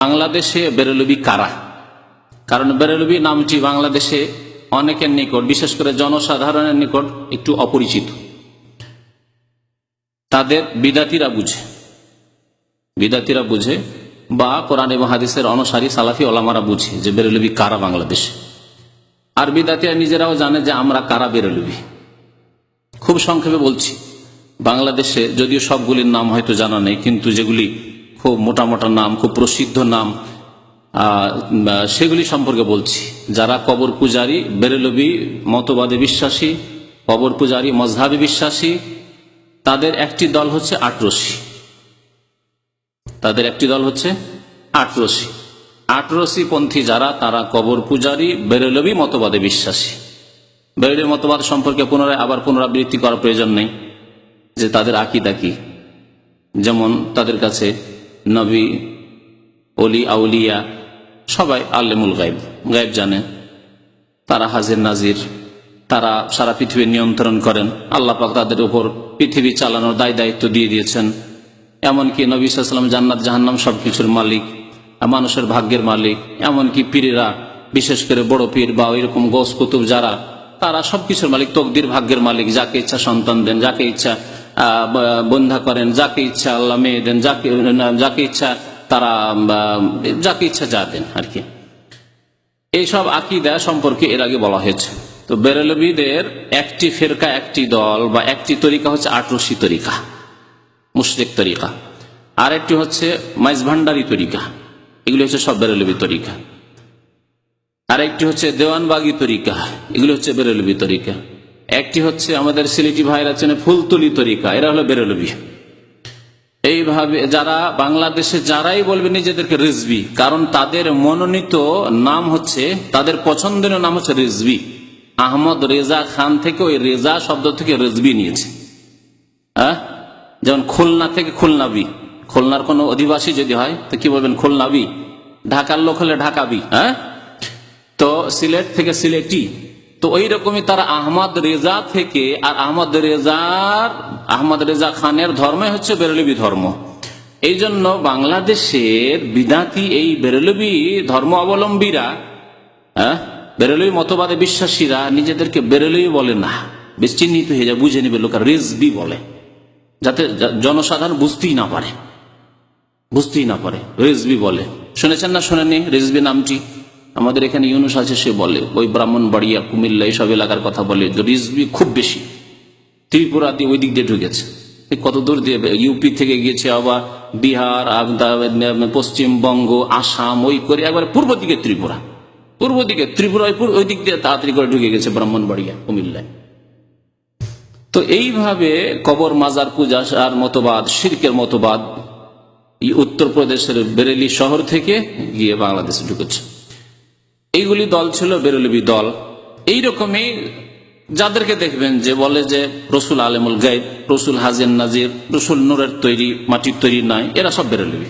বাংলাদেশে বেরলবি কারা? কারণ বেরলবি নামটি বাংলাদেশে অনেকের নিকট, বিশেষ করে জনসাধারণের নিকট একটু অপরিচিত। তাদের বিদাতিরা বুঝে। বিদাতিরা বুঝে বা কোরআন এবং হাদিসের অনুসারী সালাফি ওলামারা বুঝে যে বেরলবি কারা বাংলাদেশে। আর বিদাতিরা নিজেরাও জানে যে আমরা কারা বেরলবি। খুব সংক্ষেপে বলছি, বাংলাদেশে যদিও সবগুলির নাম হয়তো জানা নেই, কিন্তু যেগুলি খুব মোটা মোটা নাম, খুব প্রসিদ্ধ নাম সেগুলি সম্পর্কে বলছি। যারা কবর পূজারী, বেরেলবি মতবাদে বিশ্বাসী, কবর পূজারী মজহাবি বিশ্বাসী, তাদের একটি দল হচ্ছে আটরসি তাদের একটি দল হচ্ছে আটরসি আটরসি পন্থী যারা, তারা কবর পূজারী, বেরেলবি মতবাদে বিশ্বাসী। বেরেলবি মতবাদ সম্পর্কে পুনরায় আবার পুনরাবৃত্তি করার প্রয়োজন নেই। যে তাদের আকিদা কি? যেমন তাদের কাছে নবী অলি আউলিয়া, সবাই আল্লেমুল গাইব গাইব জানে। তারা হাজির নাজির। তারা সারা পৃথিবী নিয়ন্ত্রণ করেন। আল্লাহ পাক তাদের উপর পৃথিবী চালানোর দায় দায়িত্ব দিয়ে দিয়েছেন। এমনকি নবী সাল্লাম জান্নাত, জাহান্নাম সবকিছুর মালিক, মানুষের ভাগ্যের মালিক, এমনকি পীরেরা, বিশেষ করে বড় পীর বা ওইরকম গোস কুতুব যারা, তারা সবকিছুর মালিক, তকদির ভাগ্যের মালিক, যাকে ইচ্ছা সন্তান দেন, যাকে ইচ্ছা বন্ধা করেন, যাকে ইচ্ছা আল্লাহ মেয়ে দেন, যাকে যাকে ইচ্ছা তারা যাকে ইচ্ছা যা দেন আর কি। এইসব আকিদা সম্পর্কে এর আগে বলা হয়েছে। তো বেরেলবিদের একটি ফেরকা, একটি দল বা একটি তরিকা হচ্ছে আটরশি তরিকা, মুশরিক তরিকা। আর একটি হচ্ছে মাইজ ভান্ডারি তরিকা, এগুলি হচ্ছে সব বেরেলবি তরিকা। আর একটি হচ্ছে দেওয়ানবাগি তরিকা, এগুলি হচ্ছে বেরেলবি তরিকা। একটি হচ্ছে আমাদের সিলেটি ভাইরা চেনে ফুলতুলি তরিকা, এরা হলো বেরেলবি। এইভাবে যারা বাংলাদেশে যারাই বলবে নিজেদেরকে রিজবি, কারণ তাদের মনোনীত নাম হচ্ছে, তাদের পছন্দনীয় নাম হচ্ছে রিজবি। আহমদ রেজা খান থেকে ওই রেজা শব্দ থেকে রিজবি নিয়েছে। হ্যাঁ? যেমন খুলনা থেকে খুলনাবি। খুলনার কোনো অধিবাসী যদি হয়, তো কি বলবেন খুলনাবি? ঢাকার লোক হলে ঢাকাবি হ্যাঁ? তো সিলেট থেকে সিলেটি তো ওই রকমই তারা আহমদ রেজা থেকে আর আহমদ রেজার, আহমদ রেজা খানের ধর্মই হচ্ছে বেরলবি ধর্ম। এই জন্য বাংলাদেশের বিদাতি এই বেরলবি ধর্ম অবলম্বীরা হ্যাঁ বেরলবি মতবাদে বিশ্বাসীরা নিজেদেরকে বেরলবি বলে না বেশ চিহ্নিত হয়ে যায়, বুঝে নিবে লোকের, রেজবি বলে। যাতে জনসাধারণ বুঝতেই না পারে, বুঝতেই না পারে, রেজবি বলে। শুনেছেন না শোনেনি রেজবি নামটি? আমাদের এখানে ইউনুস আছে, সে বলে, ওই ব্রাহ্মণবাড়িয়া কুমিল্লা এইসব এলাকার কথা বলে রিজবি খুব বেশি। ত্রিপুরা দিয়ে ওই দিক দিয়ে ঢুকেছে। কত দূর দিয়ে ইউপি থেকে গিয়েছে আবার বিহার পশ্চিমবঙ্গ আসাম, ওই করে একবার পূর্ব দিকে ত্রিপুরা। পূর্ব দিকে, ত্রিপুরা ওই দিক দিয়ে তাড়াতাড়ি করে ঢুকে গেছে ব্রাহ্মণবাড়িয়া কুমিল্লায়। তো এইভাবে কবর, মাজার, পূজা, আর মতবাদ শিরকের মতবাদ উত্তরপ্রদেশের বেরেলি শহর থেকে গিয়ে বাংলাদেশে ঢুকেছে। এইগুলি দল ছিল বেরুলিবি দল। এই রকমই যাদেরকে দেখবেন যে বলে যে রসুল আলেমুল গাইব রসুল হাজির নাজির, রসুল নুরের তৈরি, মাটির তৈরি নয় এরা সব বেরলবি।